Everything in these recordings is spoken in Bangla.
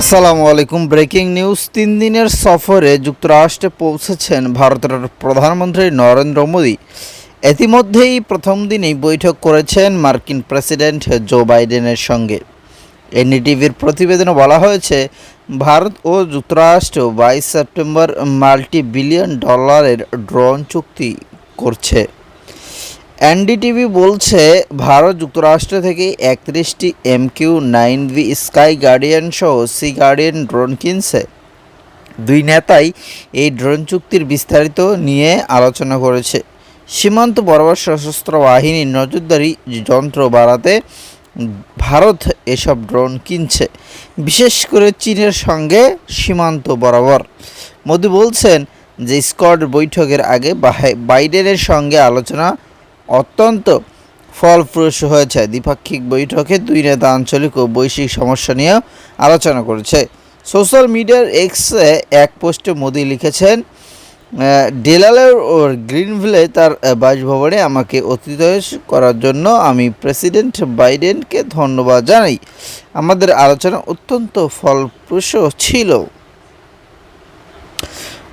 আসসালামু আলাইকুম। ব্রেকিং নিউজ, তিন দিনের সফরে যুক্তরাষ্ট্রে পৌঁছেছেন ভারতের প্রধানমন্ত্রী নরেন্দ্র মোদী। ইতিমধ্যেই প্রথম দিনেই বৈঠক করেছেন মার্কিন প্রেসিডেন্ট জো বাইডেনের সঙ্গে। এনডিটিভির প্রতিবেদনে বলা হয়েছে, ভারত ও যুক্তরাষ্ট্র বাইশ সেপ্টেম্বর মাল্টি বিলিয়ন ডলারের ড্রোন চুক্তি করছে। এনডিটিভি বলছে, ভারত যুক্তরাষ্ট্র থেকে একত্রিশটি M Q nine V sky guardian সহ সি গার্ডিয়ান ড্রোন কিনছে। দুই নেতাই এই ড্রোন চুক্তির বিস্তারিত নিয়ে আলোচনা করেছে। সীমান্ত বরাবর সশস্ত্র বাহিনীর নজরদারি যন্ত্র বাড়াতে ভারত এসব ড্রোন কিনছে, বিশেষ করে চীনের সঙ্গে সীমান্ত বরাবর। মোদি বলছেন যে স্কট বৈঠকের আগে বাইডেনের সঙ্গে আলোচনা অত্যন্ত ফলপ্রসূ হয়েছে। দ্বিপাক্ষিক বৈঠকে দুই নেতা আঞ্চলিক ও বৈশ্বিক সমস্যা নিয়ে আলোচনা করেছে। সোশ্যাল মিডিয়ার এক্সে এক পোস্টে মোদি লিখেছেন ডেলালের ও গ্রিনভিলে তার বাসভবনে আমাকে অতিথি করার জন্য আমি প্রেসিডেন্ট বাইডেনকে ধন্যবাদ জানাই। আমাদের আলোচনা অত্যন্ত ফলপ্রসূ ছিল।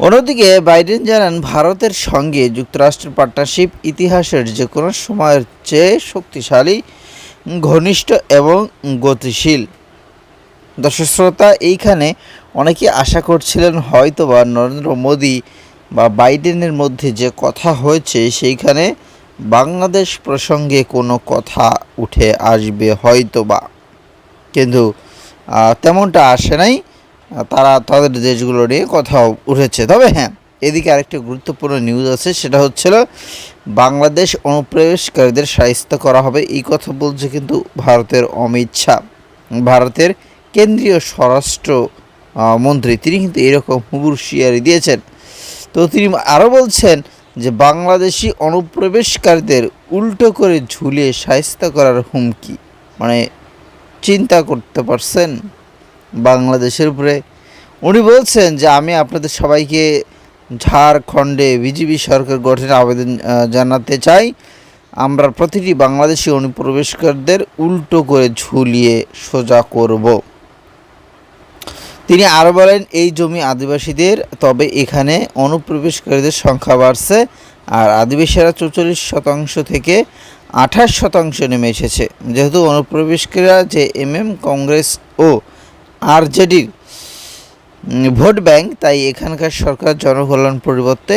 অন্যদিকে বাইডেন জানান, ভারতের সঙ্গে যুক্তরাষ্ট্রের পার্টনারশিপ ইতিহাসের যে কোনো সময়ের চেয়ে শক্তিশালী, ঘনিষ্ঠ এবং গতিশীল। দর্শক শ্রোতা, এইখানে অনেকে আশা করছিলেন হয়তো বা নরেন্দ্র মোদী বা বাইডেনের মধ্যে যে কথা হয়েছে, সেইখানে বাংলাদেশ প্রসঙ্গে কোনো কথা উঠে আসবে হয়তো বা কিন্তু তেমনটা আসে নাই। তারা তাদের দেশগুলো নিয়ে কথা উঠেছে। তবে হ্যাঁ এদিকে আরেকটি গুরুত্বপূর্ণ নিউজ আছে, সেটা হচ্ছিল বাংলাদেশ অনুপ্রবেশকারীদের সাহিত্য করা হবে। এই কথা বলছে কিন্তু ভারতের অমিত শাহ। ভারতের কেন্দ্রীয় স্বরাষ্ট্র মন্ত্রী, তিনি কিন্তু এরকম হুবুরশিয়ারি দিয়েছেন। তো তিনি আরও বলছেন যে, বাংলাদেশি অনুপ্রবেশকারীদের উল্টো করে ঝুলিয়ে সাহিত্য করার হুমকি। মানে চিন্তা করতে পারছেন? বাংলাদেশের উপরে। উনি বলছেন যে, আমি আপনাদের সবাইকে ঝাড়খণ্ডে বিজেপি সরকার গঠনের আবেদন জানাতে চাই। আমরা প্রতিটি বাংলাদেশি অনুপ্রবেশকারীদের উল্টো করে ঝুলিয়ে সোজা করব। তিনি আরও বলেন, এই জমি আদিবাসীদের, তবে এখানে অনুপ্রবেশকারীদের সংখ্যা বাড়ছে, আর আদিবাসীরা চৌচল্লিশ শতাংশ থেকে আঠাশ শতাংশ নেমে এসেছে। যেহেতু অনুপ্রবেশকারীরা যে এমএম, কংগ্রেস ও আরজেডির ভোট ব্যাংক, তাই এখানকার সরকার জনকল্যাণ পরিবর্তে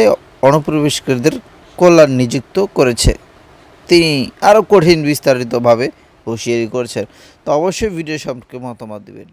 অনুপ্রবেশকারীদের কল্যাণ নিযুক্ত করেছে। তিনি আরও কঠিন বিস্তারিতভাবে হুঁশিয়ারি করছেন। তো অবশ্যই ভিডিও সম্পর্কে মতামত দেবেন।